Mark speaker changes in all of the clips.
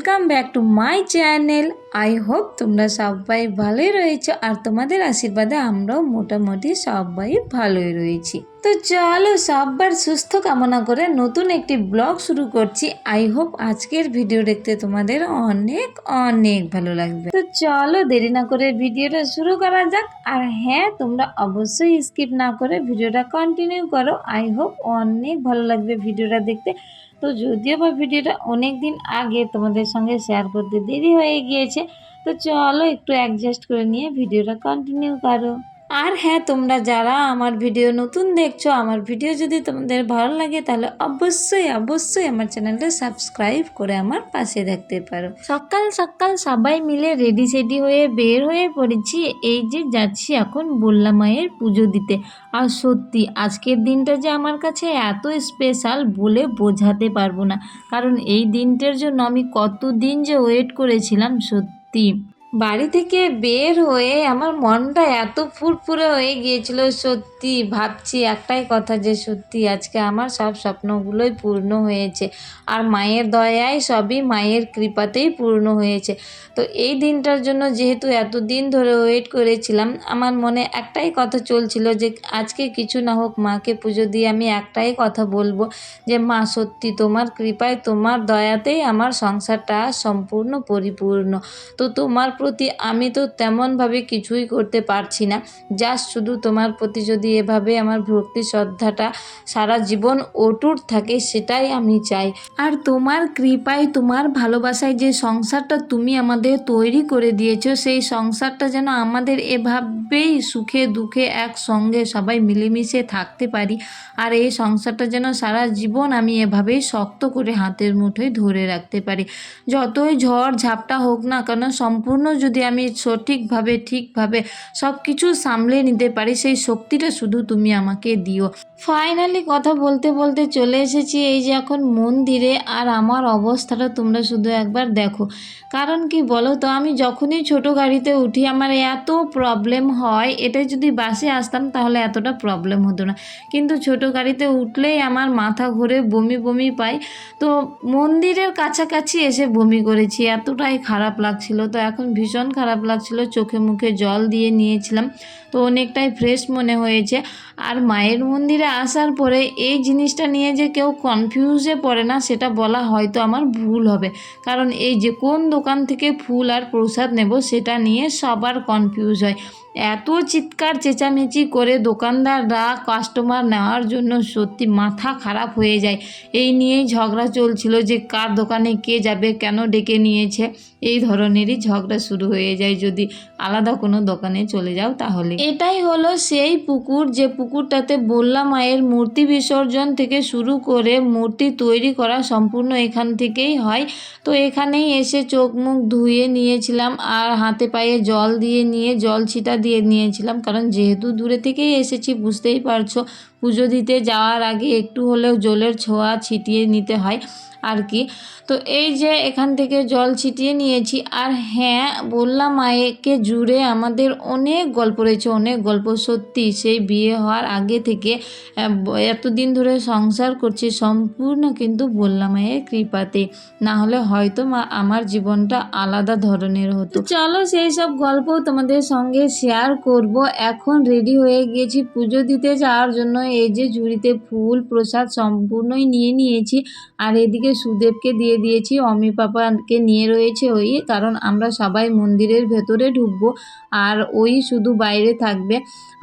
Speaker 1: Welcome back to my channel I hope তোমরা সবাই ভালোই রয়েছো আর তোমাদের আশীর্বাদে আমরাও মোটামুটি সবাই ভালোই রয়েছি। তো চলো সবার সুস্থ কামনা করে নতুন একটি ব্লগ শুরু করছি। আই হোপ আজকের ভিডিও দেখতে তোমাদের অনেক অনেক ভালো লাগবে। তো চলো দেরি না করে ভিডিওটা শুরু করা যাক। আর হ্যাঁ তোমরা অবশ্যই স্কিপ না করে ভিডিওটা কন্টিনিউ করো। আই হোপ অনেক ভালো লাগবে ভিডিওটা দেখতে। তো যদিও বা ভিডিওটা অনেক দিন আগে তোমাদের সঙ্গে শেয়ার করতে দেরি হয়ে গিয়েছে, তো চলো একটু অ্যাডজাস্ট করে নিয়ে ভিডিওটা কন্টিনিউ করো। আর হ্যাঁ তোমরা যারা আমার ভিডিও নতুন দেখছ, আমার ভিডিও যদি তোমাদের ভালো লাগে, তাহলে অবশ্যই অবশ্যই আমার চ্যানেলটা সাবস্ক্রাইব করে আমার পাশে থাকতে পারো। সকাল সকাল সবাই মিলে রেডি, সেডি হয়ে বের হয়ে পড়েছি। এই যে যাচ্ছি এখন বললা মায়ের পুজো দিতে। আর সত্যি, আজকের দিনটা যে আমার কাছে এত স্পেশাল বলে বোঝাতে পারব না। কারণ এই দিনটার জন্য আমি কত দিন যে ওয়েট করেছিলাম, সত্যি। বাড়ি থেকে বের হয়ে আমার মনটা এত ফুরফুরে হয়ে গিয়েছিল সত্যি, ভাবছি একটাই কথা যে সত্যি আজকে আমার সব স্বপ্নগুলোই পূর্ণ হয়েছে। আর মায়ের দয়ায় সবই মায়ের কৃপাতেই পূর্ণ হয়েছে। তো এই দিনটার জন্য যেহেতু এত দিন ধরে ওয়েট করেছিলাম, আমার মনে একটাই কথা চলছিল যে আজকে কিছু না হোক মাকে পুজো দিয়ে আমি একটাই কথা বলব যে, মা, সত্যি তোমার কৃপায়, তোমার দয়াতেই আমার সংসারটা সম্পূর্ণ পরিপূর্ণ। তো তোমার প্রতি আমি তো তেমনভাবে কিছুই করতে পারছি না। জাস্ট শুধু তোমার প্রতি যদি এভাবে আমার ভক্তি শ্রদ্ধাটা সারা জীবন অটুট থাকে, সেটাই আমি চাই। আর তোমার কৃপায়, তোমার ভালোবাসায় যে সংসারটা তুমি আমাদের তৈরি করে দিয়েছ, সেই সংসারটা যেন আমাদের এভাবেই সুখে দুঃখে একসঙ্গে সবাই মিলেমিশে থাকতে পারি। আর এই সংসারটা যেন সারা জীবন আমি এভাবেই শক্ত করে হাতের মুঠোয় ধরে রাখতে পারি। যতই ঝড় ঝাপটা হোক না কেন, সম্পূর্ণ যদি আমি সঠিকভাবে, ঠিকভাবে সব কিছু সামলে নিতে পারি, সেই শক্তিটা শুধু তুমি আমাকে দিও। ফাইনালি কথা বলতে বলতে চলে এসেছি, এই যে এখন মন্দিরে আর আমার অবস্থাটা তোমরা শুধু একবার দেখো। কারণ কি বলো তো, আমি যখনই ছোট গাড়িতে উঠি, আমার এত প্রবলেম হয় এটা যদি বাসে আসতাম তাহলে এতটা প্রবলেম হতো না। কিন্তু ছোট গাড়িতে উঠলেই আমার মাথা ঘুরে বমি বমি পাই। তো মন্দিরের কাছাকাছি এসে বমি করেছি, এতটাই খারাপ লাগছিল। তো এখন ভীষণ খারাপ লাগছিল, চোখে মুখে জল দিয়ে নিয়েছিলাম। তো অনেকটাই ফ্রেশ মনে হয়েছে। আর মায়ের মন্দিরে আসার পরে এই জিনিসটা নিয়ে যে কেউ কনফিউজে পড়ে না, সেটা বলা হয়তো আমার ভুল হবে। কারণ এই যে কোন দোকান থেকে ফুল আর প্রসাদ নেব, সেটা নিয়ে সবার কনফিউজ হয়। এত চিৎকার চেঁচামেচি করে দোকানদাররা কাস্টমার নেওয়ার জন্য সত্যি মাথা খারাপ হয়ে যায়। এই নিয়েই ঝগড়া চলছিল যে কার দোকানে কে যাবে, কেন ডেকে নিয়েছে। এই ধরনেরই ঝগড়া শুরু হয়ে যায়। যদি আলাদা কোনো দোকানে চলে যাও তাহলে। এটাই হলো সেই পুকুর, যে পুকুরটাতে বললা মায়ের মূর্তি বিসর্জন থেকে শুরু করে মূর্তি তৈরি করা সম্পূর্ণ এখান থেকেই হয়। তো এখানেই এসে চোখ মুখ ধুয়ে নিয়েছিলাম আর হাতে পায়ে জল দিয়ে নিয়ে জল ছিটা দিয়ে নিয়েছিলাম। কারণ যেহেতু দূরে থেকেই এসেছি বুঝতেই পারছ। পুজো দিতে যাওয়ার আগে একটু হলেও জলের ছোঁয়া ছিটিয়ে নিতে হয় আর কি। তো এই যে এখান থেকে জল ছিটিয়ে নিয়েছি। আর হ্যাঁ বললাম মায়েকে জুড়ে আমাদের অনেক গল্প রয়েছে, অনেক গল্প সত্যি। সেই বিয়ে হওয়ার আগে থেকে এতদিন ধরে সংসার করছি, সম্পূর্ণ কিন্তু বললাম মায়ের কৃপাতে না হলে হয়তো মা আমার জীবনটা আলাদা ধরনের হতো। চলো সেই সব গল্প তোমাদের সঙ্গে শেয়ার করব। এখন রেডি হয়ে গিয়েছি পুজো দিতে যাওয়ার জন্য। এই যে ঝুড়িতে ফুল, প্রসাদ সম্পূর্ণই নিয়ে নিয়েছি। আর এদিকে সুদেবকে দিয়ে দিয়েছি অমি পাপাকে নিয়ে রয়েছে ওই, কারণ আমরা সবাই মন্দিরের ভেতরে ঢুকবো। আর ওই শুধু বাইরে থাকবে।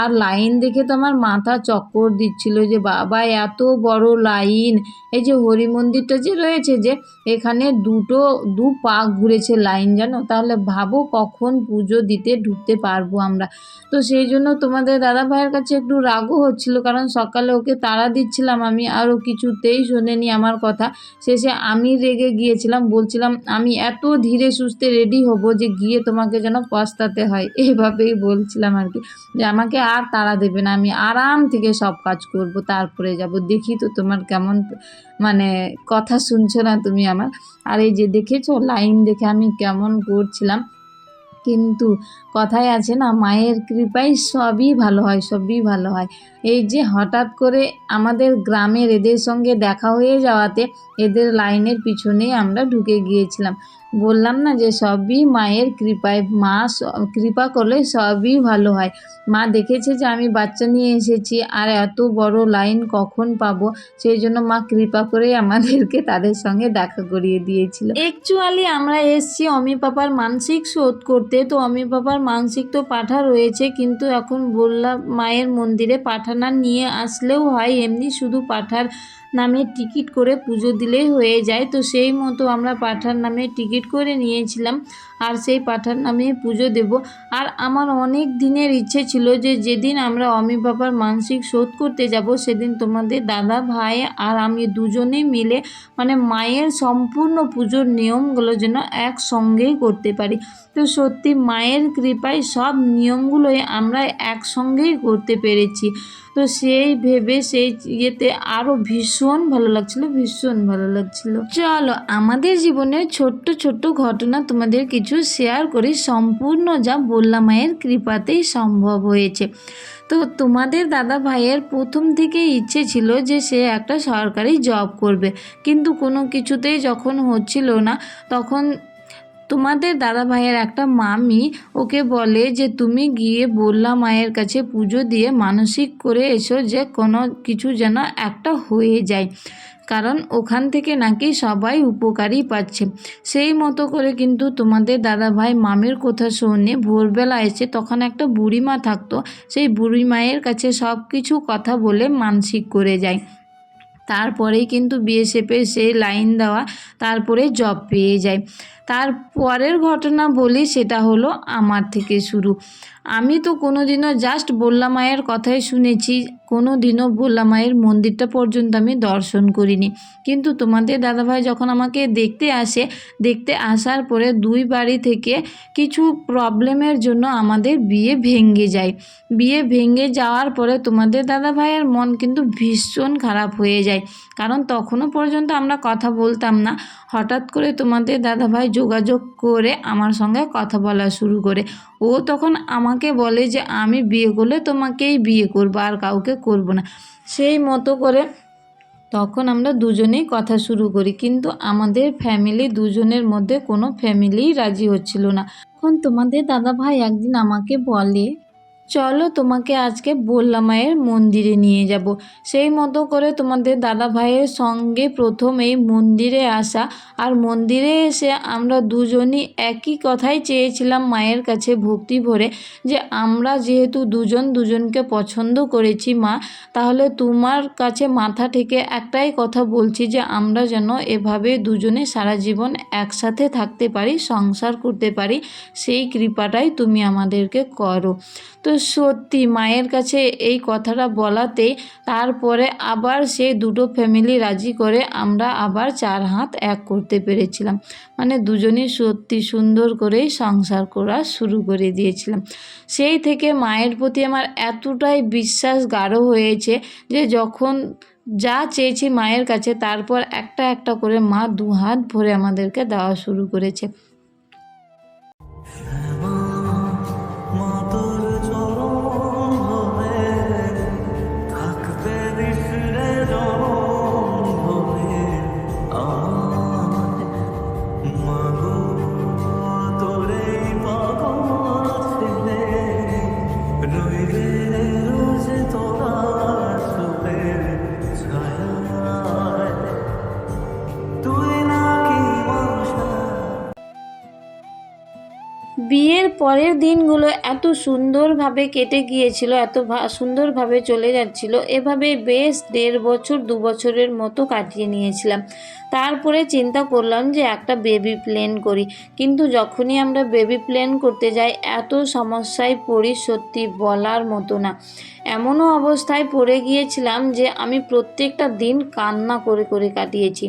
Speaker 1: আর লাইন দেখে তো আমার মাথা চক্কর দিচ্ছিল যে, বাবা, এত বড় লাইন। এই যে হরি মন্দিরটা যে রয়েছে যে, এখানে দুটো, দু পা ঘুরেছে লাইন, জানো? তাহলে ভাবো কখন পুজো দিতে ঢুকতে পারব আমরা। তো সেই জন্য তোমাদের দাদা ভাইয়ের কাছে একটু রাগও হচ্ছিল, কারণ সকালে ওকে তাড়া দিচ্ছিলাম, আমি আরও কিছুতেই শোনেনি আমার কথা। শেষে আমি রেগে গিয়েছিলাম, বলছিলাম, আমি এত ধীরে সুস্থে রেডি হব যে গিয়ে তোমাকে যেন পস্তাতে হয়। এইভাবেই বলছিলাম আর কি, যে আমাকে আর তাড়া দেবে না, আমি আরাম থেকে সব কাজ করব, তারপরে যাব। দেখি তো তোমার কেমন মানে কথা শুনছো না তুমি আমার। আর এই যে দেখেছ, লাইন দেখে আমি কেমন করছিলাম। কিন্তু কথায় আছে না, মায়ের কৃপায় সবই ভালো হয়, সবই ভালো হয়। এই যে হঠাৎ করে আমাদের গ্রামের এদের সঙ্গে দেখা হয়ে যাওয়াতে এদের লাইনের পিছনেই আমরা ঢুকে গিয়েছিলাম। বললাম না যে সবই মায়ের কৃপায়। মা কৃপা করলে সবই ভালো হয়। মা দেখেছে যে আমি বাচ্চা নিয়ে এসেছি, আর এত বড় লাইন কখন পাবো? সেই জন্য মা কৃপা করে আমাদেরকে তাদের সঙ্গে দেখা করিয়ে দিয়েছিল। অ্যাকচুয়ালি আমরা এসছি অমি পাপার মানসিক শোধ করতে। তো অমি পাপার মানসিক তো পাঠা রয়েছে, কিন্তু এখন বললাম মায়ের মন্দিরে পাঠানা নিয়ে আসলেও হয়, এমনি শুধু পাঠার নামে টিকিট করে পুজো দিলেই হয়ে যায়। তো সেই মতো আমরা পাঠার নামে টিকিট করে নিয়েছিলাম। আর সেই পাঠার নামে পুজো দেব। আর আমার অনেক দিনের ইচ্ছে ছিল যে যেদিন আমরা অমি বাবার মানসিক শোধ করতে যাব, সেদিন তোমাদের দাদা, ভাই আর আমি দুজনেই মিলে মানে মায়ের সম্পূর্ণ পুজোর নিয়মগুলো যেন একসঙ্গেই করতে পারি। তো সত্যি মায়ের কৃপায় সব নিয়মগুলোই আমরা একসঙ্গেই করতে পেরেছি। তো সেই ভেবে সেই ইয়েতে আরও ভীষণ ভালো লাগছিল, ভীষণ ভালো লাগছিল। চলো, আমাদের জীবনের ছোট্ট ছোট্ট ঘটনা তোমাদের কিছু শেয়ার করি, সম্পূর্ণ যা বললাম মায়ের কৃপাতেই সম্ভব হয়েছে। তো তোমাদের দাদা ভাইয়ের প্রথম থেকে ইচ্ছে ছিল যে সে একটা সরকারি জব করবে। কিন্তু কোনো কিছুতেই যখন হচ্ছিল না, তখন তোমাদের দাদা ভাইয়ের একটা মামি ওকে বলে যে, তুমি গিয়ে বললা মায়ের কাছে পুজো দিয়ে মানসিক করে এসো যে, কোনো কিছু যেন একটা হয়ে যায়। কারণ ওখান থেকে নাকি সবাই উপকারই পাচ্ছে। সেই মতো করে কিন্তু তোমাদের দাদা ভাই মামির কথা শুনে ভোরবেলা এসে তখন একটা বুড়িমা থাকতো। সেই বুড়ি মায়ের কাছে সব কিছু কথা বলে মানসিক করে যায়। তারপরেই কিন্তু বিএসএফের সেই লাইন দেওয়া, তারপরে জব পেয়ে যায়। তার পরের ঘটনা বলি, সেটা হলো আমার থেকে শুরু। আমি তো কোনো দিনও জাস্ট বললা মায়ের কথাই শুনেছি কোনো দিনও বললা মায়ের মন্দিরটা পর্যন্ত আমি দর্শন করিনি। কিন্তু তোমাদের দাদাভাই যখন আমাকে দেখতে আসে, দেখতে আসার পরে দুই বাড়ি থেকে কিছু প্রবলেমের জন্য আমাদের বিয়ে ভেঙে যায়। বিয়ে ভেঙে যাওয়ার পরে তোমাদের দাদাভাইয়ের মন কিন্তু ভীষণ খারাপ হয়ে যায়। কারণ তখনও পর্যন্ত আমরা কথা বলতাম না। হঠাৎ করে তোমাদের দাদাভাই যোগাযোগ করে আমার সঙ্গে কথা বলা শুরু করে। ও তখন আমাকে বলে যে, আমি বিয়ে করলে তোমাকেই বিয়ে করব, আর কাউকে করব না। সেই মতো করে তখন আমরা দুজনেই কথা শুরু করি। কিন্তু আমাদের ফ্যামিলি দুজনের মধ্যে কোনো ফ্যামিলি রাজি হচ্ছিল না। তখন তোমাদের দাদা ভাই একদিন আমাকে বলে চলো তোমাকে আজকে বললা মায়ের মন্দিরে নিয়ে যাব। সেই মতো করে তোমাদের দাদা ভাইয়ের সঙ্গে প্রথম এই মন্দিরে আসা আর মন্দিরে এসে আমরা দুজনই একই কথাই চেয়েছিলাম মায়ের কাছে ভক্তি ভরে যে আমরা যেহেতু দুজন দুজনকে পছন্দ করেছি মা, তাহলে তোমার কাছে মাথা থেকে একটাই কথা বলছি যে আমরা যেন এভাবে দুজনে সারা জীবন একসাথে থাকতে পারি, সংসার করতে পারি, সেই কৃপাটাই তুমি আমাদেরকে করো। তো সত্যি মায়ের কাছে এই কথাটা বলাতে তারপরে আবার সেই দুটো ফ্যামিলি রাজি করে আমরা আবার চার হাত এক করতে পেরেছিলাম। মানে দুজনেই সত্যি সুন্দর করেই সংসার করা শুরু করে দিয়েছিলাম। সেই থেকে মায়ের প্রতি আমার এতটাই বিশ্বাস গাঢ় হয়েছে যে যখন যা চেয়েছি মায়ের কাছে, তারপর একটা একটা করে মা দু হাত ভরে আমাদেরকে দেওয়া শুরু করেছে। পরের দিনগুলো এত সুন্দরভাবে কেটে গিয়েছিল, এত সুন্দরভাবে চলে যাচ্ছিল, এভাবে বেশ দেড় বছর, দু বছরের মতো কাটিয়ে নিয়েছিলাম। তারপরে চিন্তা করলাম যে একটা বেবি প্ল্যান করি। কিন্তু যখনই আমরা বেবি প্ল্যান করতে যাই, এত সমস্যায় পড়ি সত্যি বলার মতো না। এমনও অবস্থায় পড়ে গিয়েছিলাম যে আমি প্রত্যেকটা দিন কান্না করে করে কাটিয়েছি।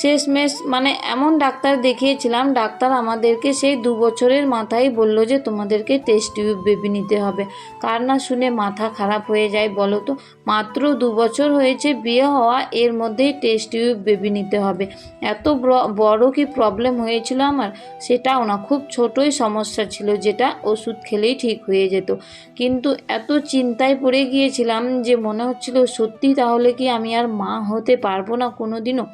Speaker 1: শেষমেশ মানে এমন ডাক্তার দেখিয়েছিলাম, ডাক্তার আমাদেরকে সেই দু বছরের মাথায় বলল যে তোমাদেরকে টেস্ট টিউব বেবি নিতে হবে। কার না শুনে মাথা খারাপ হয়ে যায় বলো তো? মাত্র দু বছর হয়েছে বিয়ে হওয়া, এর মধ্যেই টেস্ট টিউব বেবি নিতে হবে। এত বড় কি প্রবলেম হয়েছিল আমার? সেটাও না, খুব ছোটই সমস্যা ছিল যেটা ওষুধ খেলেই ঠিক হয়ে যেত। কিন্তু এত চিন্তায় পড়ে গিয়েছিলাম যে মনে হচ্ছিল, সত্যি তাহলে কি আমি আর মা হতে পারব না কোনো দিনও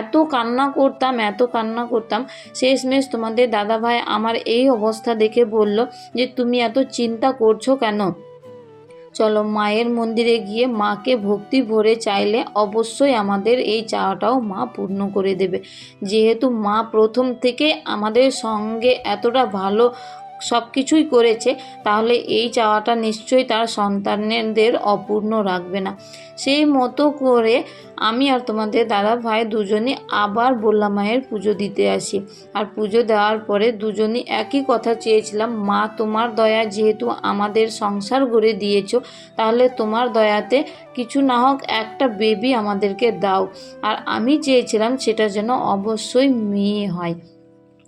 Speaker 1: এত কান্না করতাম, এত কান্না করতাম। শেষমেশ তোমাদের দাদাভাই আমার এই অবস্থা দেখে বলল যে, তুমি এত চিন্তা করছ কেন? চলো, মায়ের মন্দিরে গিয়ে মাকে ভক্তি ভরে চাইলে অবশ্যই আমাদের এই চাওয়াটাও মা পূর্ণ করে দেবে। যেহেতু মা প্রথম থেকে আমাদের সঙ্গে এতটা ভালো সব কিছুই করেছে, তাহলে এই চাওয়াটা নিশ্চয়ই তার সন্তানদের অপূর্ণ রাখবে না। সেই মতো করে আমি আর তোমাদের দাদা ভাই দুজনে আবার বললাম মায়ের পুজো দিতে আসি। আর পুজো দেওয়ার পরে দুজনে একই কথা চেয়েছিলাম, মা, তোমার দয়া যেহেতু আমাদের সংসার গড়ে দিয়েছ, তাহলে তোমার দয়াতে কিছু না হোক একটা বেবি আমাদেরকে দাও। আর আমি চেয়েছিলাম সেটা যেন অবশ্যই মেয়ে হয়।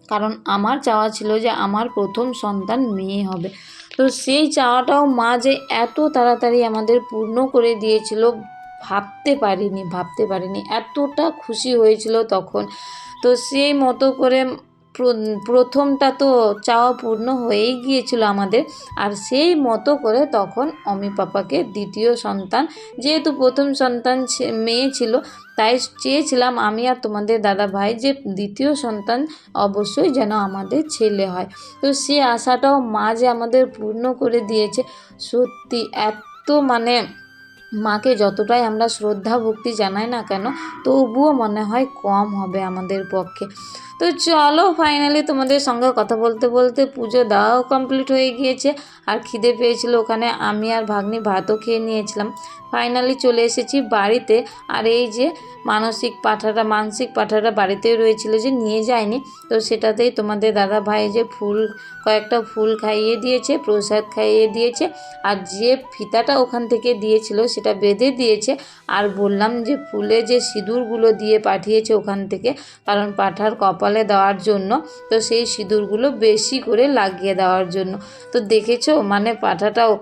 Speaker 1: কারণ আমার চাওয়া ছিল যে আমার প্রথম সন্তান মেয়ে হবে। তো সেই চাওয়াটাও মা যে এত তাড়াতাড়ি আমাদের পূর্ণ করে দিয়েছিল, ভাবতে পারিনি ভাবতে পারিনি। এতটা খুশি হয়েছিল তখন। তো সেই মতো করে প্রথমটা তো চাওয়া পূর্ণ হয়েই গিয়েছিল আমাদের। আর সেই মতো করে তখন অমি পাপাকে দ্বিতীয় সন্তান, যেহেতু প্রথম সন্তান মেয়ে ছিল, তাই চেয়েছিলাম আমি আর তোমাদের দাদা ভাই যে দ্বিতীয় সন্তান অবশ্যই যেন আমাদের ছেলে হয়। তো সে আশাটাও মা যে আমাদের পূর্ণ করে দিয়েছে, সত্যি এত মানে মাকে যতটাই আমরা শ্রদ্ধা ভক্তি জানাই না কেন, তবুও মনে হয় কম হবে আমাদের পক্ষে। তো চলো ফাইনালি তোমাদের সঙ্গে কথা বলতে বলতে পুজো দেওয়াও কমপ্লিট হয়ে গিয়েছে। আর খিদে পেয়েছিল ওখানে, আমি আর ভাগ্নি ভাতও খেয়ে নিয়েছিলাম। ফাইনালি চলে এসেছি বাড়িতে। আর এই যে মানসিক পাঠাটা মানসিক পাঠাটা বাড়িতেই রয়েছিল যে নিয়ে যায়নি। তো সেটাতেই তোমাদের দাদা ভাই যে ফুল, কয়েকটা ফুল খাইয়ে দিয়েছে, প্রসাদ খাইয়ে দিয়েছে। আর যে ফিতাটা ওখান থেকে দিয়েছিল সেটা বেঁধে দিয়েছে। আর বললাম যে ফুলে যে সিঁদুরগুলো দিয়ে পাঠিয়েছে ওখান থেকে, কারণ পাঠার কপালে দেওয়ার জন্য, তো সেই সিঁদুরগুলো বেশি করে লাগিয়ে দেওয়ার জন্য। তো দেখেছ? মানে পাঠাটাও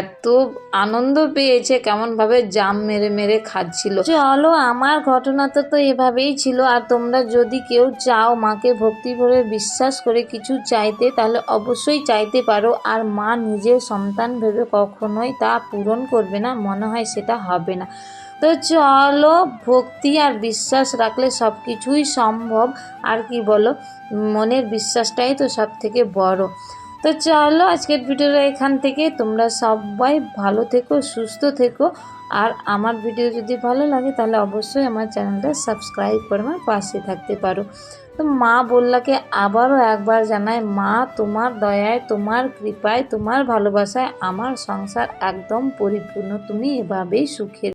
Speaker 1: এত আনন্দ পেয়েছে, কেমনভাবে জাম মেরে মেরে খাচ্ছিল। চলো আমার ঘটনাটা তো এভাবেই ছিল। আর তোমরা যদি কেউ চাও মাকে ভক্তি করে বিশ্বাস করে কিছু চাইতে, তাহলে অবশ্যই চাইতে পারো। আর মা নিজের সন্তান ভেবে কখনোই তা পূরণ করবে না, মনে হয় সেটা হবে না। তো চলো, ভক্তি আর বিশ্বাস রাখলে সব কিছুই সম্ভব। আর কি বলো, মনের বিশ্বাসটাই তো সব থেকে বড়। তো চলো, আজকের ভিডিওটা এখান থেকে। তোমরা সবাই ভালো থেকো, সুস্থ থেকো। আর আমার ভিডিও যদি ভালো লাগে, তাহলে অবশ্যই আমার চ্যানেলটা সাবস্ক্রাইব করে আমার পাশে থাকতে পারো। তো মা বললাকে আবারও একবার জানায় মা, তোমার দয়ায়, তোমার কৃপায়, তোমার ভালোবাসায় আমার সংসার একদম পরিপূর্ণ। তুমি এভাবেই সুখের